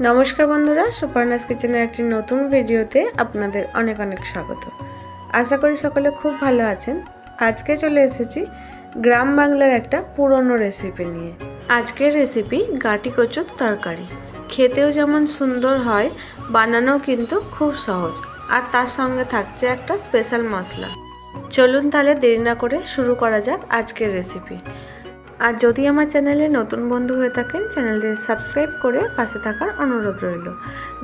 নমস্কার বন্ধুরা সুপারনাস কিচেনের একটি নতুন ভিডিওতে আপনাদের অনেক অনেক স্বাগত। আশা করি সকলে খুব ভালো আছেন। আজকে চলে এসেছি গ্রাম বাংলার একটা পুরনো রেসিপি নিয়ে। আজকের রেসিপি গাটি কচুর তরকারি। খেতেও যেমন সুন্দর হয়, বানানোও কিন্তু খুব সহজ। আর তার সঙ্গে থাকছে একটা স্পেশাল মশলা। চলুন তাহলে দেরি না করে শুরু করা যাক আজকের রেসিপি আর যদি আমার চ্যানেলে নতুন বন্ধু হয়ে থাকেন, চ্যানেলটি সাবস্ক্রাইব করে পাশে থাকার অনুরোধ রইল।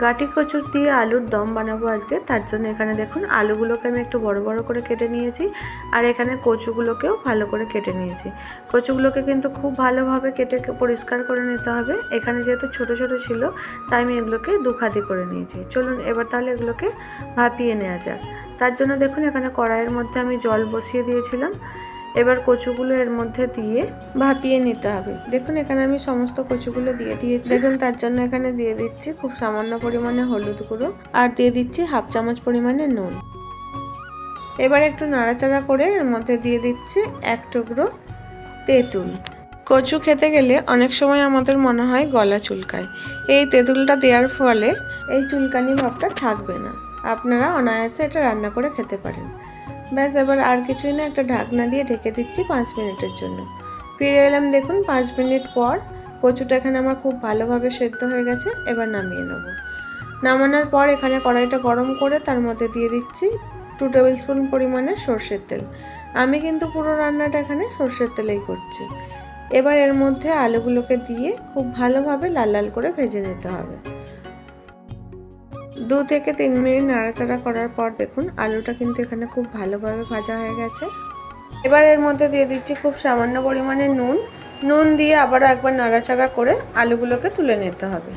গাটি কচুর দিয়ে আলুর দম বানাবো আজকে, তার জন্য এখানে দেখুন আলুগুলোকে আমি একটু বড় বড় করে কেটে নিয়েছি আর এখানে কচুগুলোকেও ভালো করে কেটে নিয়েছি। কচুগুলোকে কিন্তু খুব ভালোভাবে কেটে পরিষ্কার করে নিতে হবে। এখানে যেহেতু ছোট ছোট ছিল, তাই আমি এগুলোকে দুখাদি করে নিয়েছি। চলুন এবার তাহলে এগুলোকে ভাপিয়ে নেওয়া যাক। তার জন্য দেখুন এখানে কড়াইয়ের মধ্যে আমি জল বসিয়ে দিয়েছিলাম। এবার কচুগুলো এর মধ্যে দিয়ে ভাপিয়ে নিতে হবে। দেখুন, এখানে আমি সমস্ত কচুগুলো দিয়ে দিয়েছি। দেখুন, তার জন্য এখানে দিয়ে দিচ্ছি খুব সামান্য পরিমাণে হলুদ গুঁড়ো আর দিয়ে দিচ্ছি হাফ চামচ পরিমাণে নুন। এবার একটু নাড়াচাড়া করে এর মধ্যে দিয়ে দিচ্ছি এক টুকরো তেঁতুল। কচু খেতে গেলে অনেক সময় আমাদের মনে হয় গলা চুলকায়। এই তেঁতুলটা দেওয়ার ফলে এই চুলকানি ভাবটা থাকবে না। আপনারা অনায়াসে এটা রান্না করে খেতে পারেন। ব্যাস, এবার আর কিছুই না, একটা ঢাকনা দিয়ে ঢেকে দিচ্ছি পাঁচ মিনিটের জন্য। ফিরে এলাম দেখুন, পাঁচ মিনিট পর কচুটা এখানে আমার খুব ভালোভাবে সেদ্ধ হয়ে গেছে, এবার নামিয়ে নেব। নামানোর পর এখানে কড়াইটা গরম করে তার মধ্যে দিয়ে দিচ্ছি টু টেবিল স্পুন পরিমাণে সর্ষের তেল। আমি কিন্তু পুরো রান্নাটা এখানে সর্ষের তেলেই করছি। এবার এর মধ্যে আলুগুলোকে দিয়ে খুব ভালোভাবে লাল লাল করে ভেজে নিতে হবে। দু থেকে তিন মিনিট নাড়াচাড়া করার পর দেখুন, আলুটা কিন্তু এখানে খুব ভালোভাবে ভাজা হয়ে গেছে। এবার এর মধ্যে দিয়ে দিচ্ছি খুব সামান্য পরিমাণে নুন। নুন দিয়ে আবারও একবার নাড়াচাড়া করে আলুগুলোকে তুলে নিতে হবে।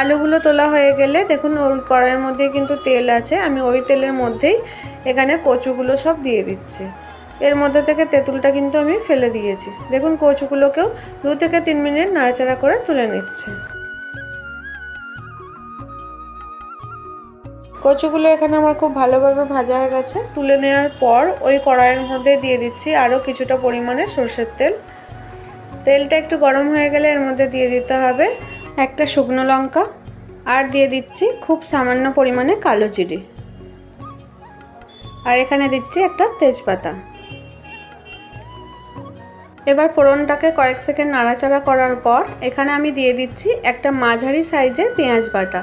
আলুগুলো তোলা হয়ে গেলে দেখুন ওই কড়াইয়ের মধ্যে কিন্তু তেল আছে। আমি ওই তেলের মধ্যেই এখানে কচুগুলো সব দিয়ে দিচ্ছি। এর মধ্যে থেকে তেঁতুলটা কিন্তু আমি ফেলে দিয়েছি। দেখুন, কচুগুলোকেও দু থেকে তিন মিনিট নাড়াচাড়া করে তুলে নিচ্ছে। কচুগুলো এখানে আমার খুব ভালোভাবে ভাজা হয়ে গেছে। তুলে নেওয়ার পর ওই কড়াইয়ের মধ্যে দিয়ে দিচ্ছি আরও কিছুটা পরিমাণে সর্ষের তেল। তেলটা একটু গরম হয়ে গেলে এর মধ্যে দিয়ে দিতে হবে একটা শুকনো লঙ্কা আর দিয়ে দিচ্ছি খুব সামান্য পরিমাণে কালো জিরে। আর এখানে দিচ্ছি একটা তেজপাতা। এবার ফোড়নটাকে কয়েক সেকেন্ড নাড়াচাড়া করার পর এখানে আমি দিয়ে দিচ্ছি একটা মাঝারি সাইজের পেঁয়াজ বাটা।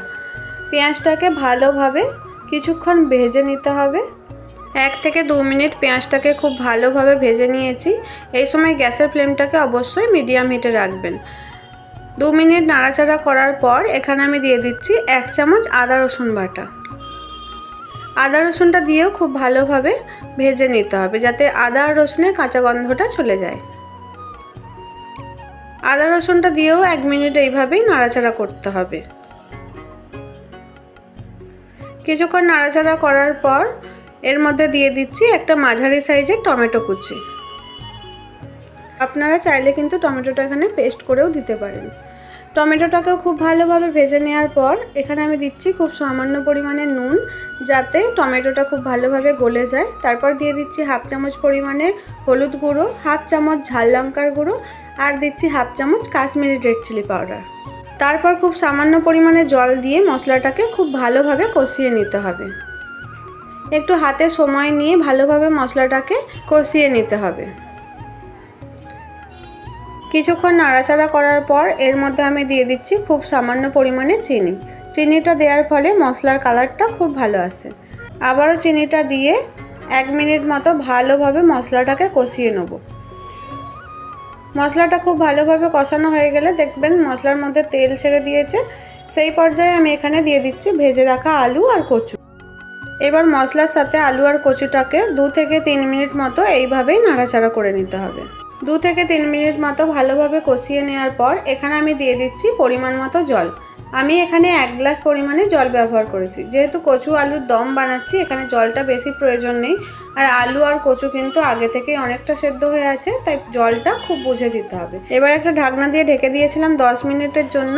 পেঁয়াজটাকে ভালোভাবে কিছুক্ষণ ভেজে নিতে হবে। এক থেকে দু মিনিট পেঁয়াজটাকে খুব ভালোভাবে ভেজে নিয়েছি। এই সময় গ্যাসের ফ্লেমটাকে অবশ্যই মিডিয়াম হিটে রাখবেন। দু মিনিট নাড়াচাড়া করার পর এখানে আমি দিয়ে দিচ্ছি এক চামচ আদা রসুন বাটা। আদা রসুনটা দিয়েও খুব ভালোভাবে ভেজে নিতে হবে যাতে আদা আর রসুনের কাঁচা গন্ধটা চলে যায়। আদা রসুনটা দিয়েও এক মিনিট এইভাবেই নাড়াচাড়া করতে হবে। কিছুক্ষণ নাড়াচাড়া করার পর এর মধ্যে দিয়ে দিচ্ছি একটা মাঝারি সাইজের টমেটো কুচি। আপনারা চাইলে কিন্তু টমেটোটা এখানে পেস্ট করেও দিতে পারেন। টমেটোটাকেও খুব ভালোভাবে ভেজে নেওয়ার পর এখানে আমি দিচ্ছি খুব সামান্য পরিমাণে নুন যাতে টমেটোটা খুব ভালোভাবে গলে যায়। তারপর দিয়ে দিচ্ছি হাফ চামচ পরিমাণে হলুদ গুঁড়ো, হাফ চামচ ঝাল লঙ্কার গুঁড়ো আর দিচ্ছি হাফ চামচ কাশ্মীরি রেড চিলি পাউডার। তারপর খুব সামান্য পরিমাণে জল দিয়ে মশলাটাকে খুব ভালোভাবে কষিয়ে নিতে হবে। একটু হাতে সময় নিয়ে ভালোভাবে মশলাটাকে কষিয়ে নিতে হবে। কিছুক্ষণ নাড়াচাড়া করার পর এর মধ্যে আমি দিয়ে দিচ্ছি খুব সামান্য পরিমাণে চিনি। চিনিটা দেওয়ার ফলে মশলার কালারটা খুব ভালো আসে। আবারও চিনিটা দিয়ে এক মিনিট মতো ভালোভাবে মশলাটাকে কষিয়ে নেব। মশলাটা খুব ভালোভাবে কষানো হয়ে গেলে দেখবেন মশলার মধ্যে তেল ছেড়ে দিয়েছে। সেই পর্যায়ে আমি এখানে দিয়ে দিচ্ছি ভেজে রাখা আলু আর কচু। এবার মশলার সাথে আলু আর কচুটাকে দু থেকে তিন মিনিট মতো এইভাবেই নাড়াচাড়া করে নিতে হবে। দু থেকে তিন মিনিট মতো ভালোভাবে কষিয়ে নেওয়ার পর এখানে আমি দিয়ে দিচ্ছি পরিমাণ মতো জল। আমি এখানে এক গ্লাস পরিমাণে জল ব্যবহার করেছি। যেহেতু কচু আলুর দম বানাচ্ছি, এখানে জলটা বেশি প্রয়োজন নেই। আর আলু আর কচু কিন্তু আগে থেকেই অনেকটা সেদ্ধ হয়ে আছে, তাই জলটা খুব বুঝে দিতে হবে। এবার একটা ঢাকনা দিয়ে ঢেকে দিয়েছিলাম দশ মিনিটের জন্য।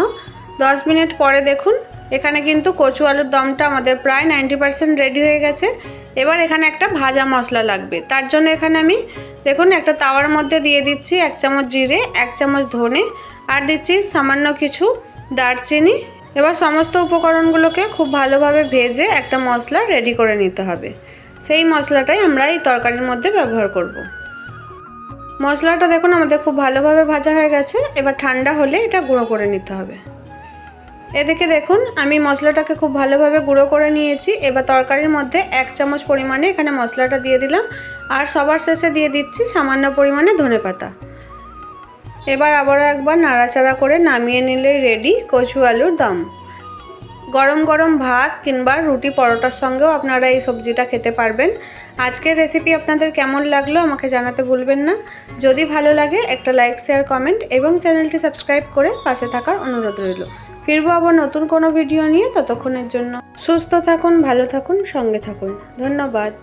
দশ মিনিট পরে দেখুন, এখানে কিন্তু কচু আলুর দমটা আমাদের প্রায় নাইনটি পার্সেন্ট রেডি হয়ে গেছে। এবার এখানে একটা ভাজা মশলা লাগবে। তার জন্য এখানে আমি, দেখুন, একটা তাওয়ার মধ্যে দিয়ে দিচ্ছি এক চামচ জিরে, এক চামচ ধনে, আর দিচ্ছি সামান্য কিছু দারচিনি, এবার সমস্ত উপকরণগুলোকে খুব ভালোভাবে ভেজে একটা মশলা রেডি করে নিতে হবে। সেই মশলাটাই আমরা এই তরকারির মধ্যে ব্যবহার করব। মশলাটা দেখুন আমাদের খুব ভালোভাবে ভাজা হয়ে গেছে, এবার ঠান্ডা হলে এটা গুঁড়ো করে নিতে হবে। এদিকে দেখুন, আমি মশলাটাকে খুব ভালোভাবে গুঁড়ো করে নিয়েছি, এবার তরকারির মধ্যে এক চামচ পরিমাণে এখানে মশলাটা দিয়ে দিলাম, আর সবার শেষে দিয়ে দিচ্ছি সামান্য পরিমাণে ধনে পাতা এবার আবারও একবার নাড়াচাড়া করে নামিয়ে নিলে রেডি কচু আলুর দম। গরম গরম ভাত কিংবা রুটি পরোটার সঙ্গেও আপনারা এই সবজিটা খেতে পারবেন। আজকের রেসিপি আপনাদের কেমন লাগল আমাকে জানাতে ভুলবেন না। যদি ভালো লাগে একটা লাইক শেয়ার কমেন্ট এবং চ্যানেলটি সাবস্ক্রাইব করে পাশে থাকার অনুরোধ রইল। ফিরবো আবার নতুন কোনো ভিডিও নিয়ে ততক্ষণের জন্য। সুস্থ থাকুন, ভালো থাকুন, সঙ্গে থাকুন। ধন্যবাদ।